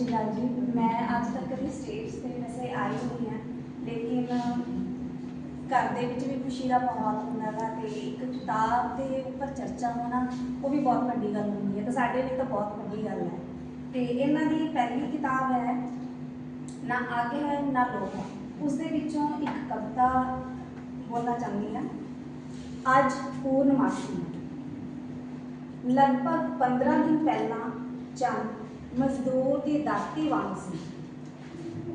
ਸ਼੍ਰੀ ਅਕਾਲ ਜੀ। ਮੈਂ ਅੱਜ ਤੱਕ ਕਦੀ ਸਟੇਜ ਤੇ ਵੈਸੇ ਆਈ ਨਹੀਂ ਹਾਂ, ਲੇਕਿਨ ਘਰ ਦੇ ਵਿੱਚ ਵੀ ਖੁਸ਼ੀ ਦਾ ਮਾਹੌਲ ਹੁੰਦਾ ਵਾ ਤੇ ਇੱਕ ਕਿਤਾਬ ਦੇ ਉੱਪਰ ਚਰਚਾ ਹੋਣਾ, ਉਹ ਵੀ ਬਹੁਤ ਵੱਡੀ ਗੱਲ ਹੁੰਦੀ ਹੈ ਤੇ ਸਾਡੇ ਲਈ ਤਾਂ ਬਹੁਤ ਵੱਡੀ ਗੱਲ ਹੈ। ਤੇ ਇਹਨਾਂ ਦੀ ਪਹਿਲੀ ਕਿਤਾਬ ਹੈ, ਨਾ ਆਗੇ ਹੈ, ਨਾ ਲੋਕ ਹੈ। ਉਸ ਦੇ ਵਿੱਚੋਂ ਇੱਕ ਕਵਿਤਾ ਬੋਲਣਾ ਚਾਹੁੰਦੀ ਹਾਂ। ਅੱਜ ਪੂਰਨਮਾਸ਼ੀ। ਲਗਭਗ 15 ਦਿਨ ਪਹਿਲਾਂ ਚੰਦ ਮਜ਼ਦੂਰ ਦੀ ਦਾਤੀ ਵਾਂਗ ਸੀ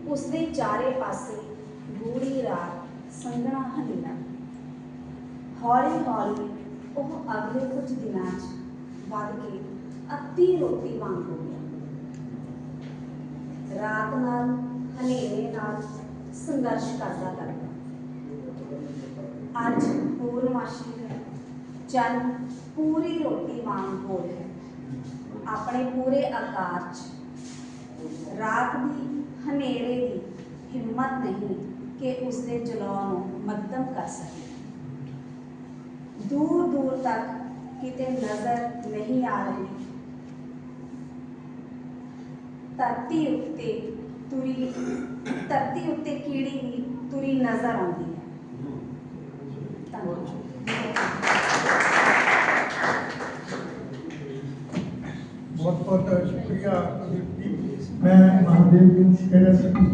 ਉਸਦੇ ਚਾਰੇ ਪਾਸੇ ਗੂੜੀ ਰਾਤ ਸੰਘਣਾ ਹਨੇਰਾ ਹੌਲੀ ਹੌਲੀ ਉਹ ਅਗਲੇ ਕੁਝ ਦਿਨਾਂ 'ਚ ਵੱਧ ਕੇ ਅੱਧੀ ਰੋਟੀ ਵਾਂਗ ਹੋ ਗਿਆ ਰਾਤ ਨਾਲ ਹਨੇਰੇ ਨਾਲ ਸੰਘਰਸ਼ ਕਰਦਾ ਕਰਦਾ ਅੱਜ ਪੂਰਨਮਾਸ਼ੀ ਹੈ ਚੰਨ ਪੂਰੀ ਰੋਟੀ ਵਾਂਗ ਗੋਲ ਹੈ ਆਪਣੇ ਪੂਰੇ ਆਕਾਰ 'ਚ। ਰਾਤ ਦੀ ਹਨੇਰੇ ਦੀ ਹਿੰਮਤ ਨਹੀਂ ਕਿ ਉਸ ਦੇ ਜਲਾਉ ਨੂੰ ਮੱਧਮ ਕਰ ਸਕੇ। ਦੂਰ ਦੂਰ ਤੱਕ ਕਿਤੇ ਨਜ਼ਰ ਨਹੀਂ ਆ ਰਹੀ। ਧਰਤੀ ਉੱਤੇ ਤੁਰੀ, ਧਰਤੀ ਉੱਤੇ ਕੀੜੀ ਵੀ ਤੁਰੀ ਨਜ਼ਰ ਆਉਂਦੀ ਹੈ। ਬਹੁਤ ਬਹੁਤ ਸ਼ੁਕਰੀਆ ਅਦਿਤ ਜੀ ਮੈਂ ਮਹਾਦੇਵ ਜੀ ਕਹਿੰਦਾ ਸੀ। ਕਿ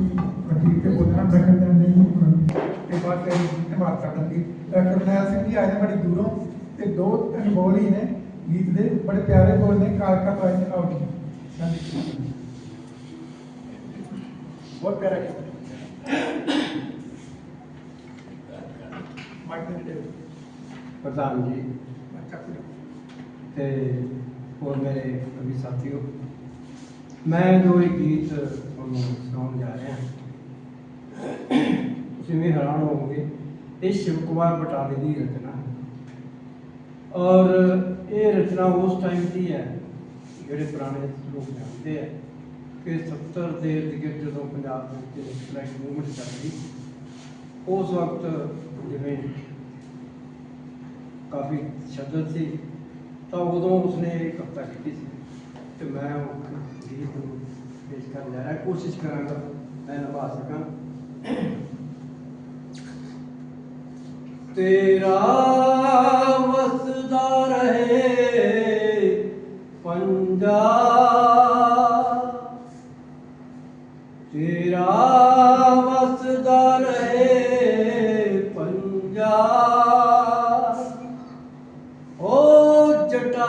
ਵਕੀਲ ਤੇ ਬੋਲਣਾ ਦਖਲ ਦੇਣ ਲਈ ਤੇ ਬਾਅਦ ਕਰੀ ਧੰਨਵਾਦ ਕਰਨ ਦੀ ਕਰਨੈਲ ਸਿੰਘ ਜੀ ਆਏ ਨੇ ਬੜੀ ਦੂਰੋਂ ਤੇ ਦੋ ਤਿੰਨ ਬੋਲ ਹੀ ਨੇ। ਗੀਤ ਦੇ ਬੜੇ ਪਿਆਰੇ ਬੋਲ ਨੇ। ਕਾਲਕਾ ਤੋਂ ਆਏ ਹਾਂਜੀ ਬਹੁਤ ਪਿਆਰਾ ਗੀਤ ਮਾਈਕ ਦੇ ਦੇ ਪ੍ਰਧਾਨ ਜੀ। ਤੇ ਹੋਰ ਮੇਰੇ ਕਵੀ ਸਾਥੀਓ, ਮੈਂ ਜੋ ਇਹ ਗੀਤ ਤੁਹਾਨੂੰ ਸੁਣਾਉਣ ਜਾ ਰਿਹਾ ਤੁਸੀਂ ਵੀ ਹੈਰਾਨ ਹੋਵੋਗੇ, ਇਹ ਸ਼ਿਵ ਕੁਮਾਰ ਬਟਾਲੇ ਦੀ ਰਚਨਾ ਹੈ। ਔਰ ਇਹ ਰਚਨਾ ਉਸ ਟਾਈਮ ਦੀ ਹੈ, ਜਿਹੜੇ ਪੁਰਾਣੇ ਲੋਕ ਜਾਣਦੇ ਆ, ਕਿ 70 ਦੇ ਦਿਗਰ ਜਦੋਂ ਪੰਜਾਬ ਦੇ ਵਿੱਚ ਫਲੈਗ ਮੂਵਮੈਂਟ ਚੱਲਦੀ ਉਸ ਵਕਤ ਜਿਵੇਂ ਕਾਫੀ ਸ਼ਦਤ ਸੀ ਤਾਂ ਉਦੋਂ ਉਸਨੇ ਇਹ ਕਵਿਤਾ ਕੀਤੀ ਸੀ ਤੇ ਮੈਂ ਉਹ ਗੀਤ ਨੂੰ ਪੇਸ਼ ਕਰਨ ਜਾ ਰਿਹਾ। ਕੋਸ਼ਿਸ਼ ਕਰਾਂਗਾ, ਮੈਂ ਨਿਭਾ ਸਕਾਂ। ਤੇਰਾ ਵਸਦਾ ਰਹੇ।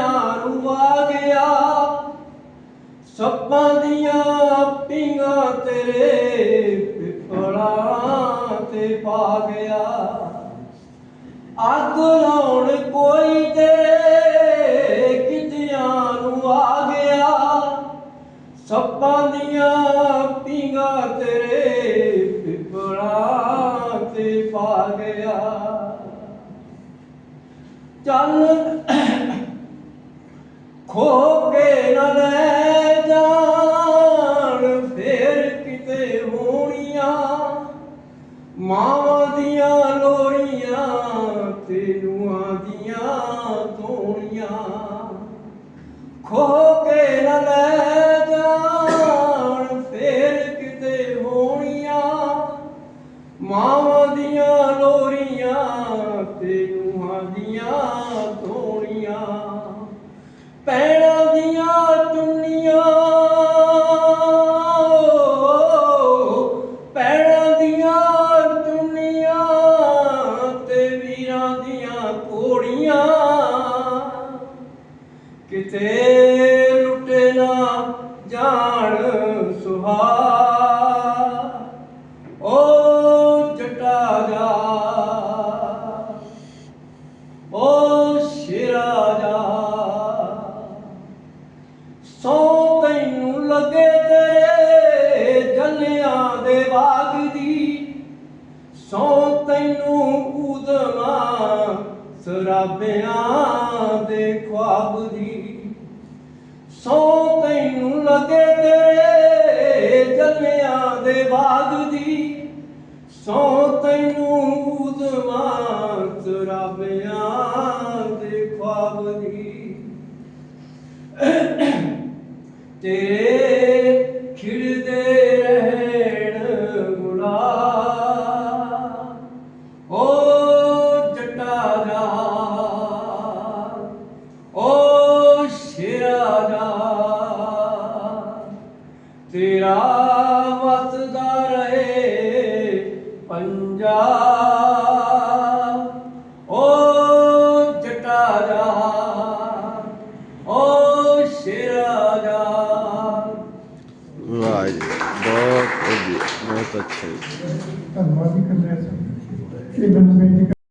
ਕਿਤਿਆਂ ਨੂੰ ਆ ਗਿਆ। ਸੱਪਾਂ ਦੀਆਂ ਪਿੰਗਾਂ ਤੇਰੇ ਪਿਪਲਾਂ ਤੇ ਪਾ ਗਿਆ। ਅੱਗ ਲਾਉਣ ਕੋਈ ਤੇਰੇ ਕਿਤਿਆਂ ਨੂੰ ਆ ਗਿਆ। ਸੱਪਾਂ ਦੀਆਂ ਪਿੰਗਾਂ ਤੇਰੇ ਪਿਪਲਾਂ ਤੇ ਪਾ ਗਿਆ। ਚੱਲ ਖੋ ਕੇ ਨਾ ਲੈ ਜਾਣ, ਫੇਰ ਕਿਤੇ ਹੋਣੀਆਂ। ਮਾਵਾਂ ਦੀਆਂ ਲੋਰੀਆਂ ਤੇ ਨੂੰਹਾਂ ਦੀਆਂ ਧੋਣੀਆਂ। ਖੋ ਸੋ ਤੈਨੂੰ ਲੱਗੇ ਤੇਰੇ ਜਲਿਆਂ ਦੇ ਬਾਗ ਦੀ। ਸੋ ਤੈਨੂੰ ਉਦਮਾ ਸਰਾਬਿਆਂ ਦੇ ਖੁਆਬ ਦੀ। ਸੋ ਤੈਨੂੰ ਲੱਗੇ ਤੇਰੇ ਜਲਿਆਂ ਦੇ ਬਾਗ ਦੀ। ਸੋ ਤੈਨੂੰ ਤੇਰਾ ਵਸਦਾ ਰਹੇ ਪੰਜਾਬ। ਓ ਜੱਟਾ ਜਾ ਓ ਸ਼ੇਰਾ ਜਾ। ਵਾਹ ਜੀ ਬਹੁਤ ਵਧੀਆ ਬਹੁਤ ਅੱਛਾ ਜੀ। ਧੰਨਵਾਦ ਜੀ ਕਰਨਾ ਹੈ ਇਹ ਮੈਨੂੰ ਬੇਨਤੀ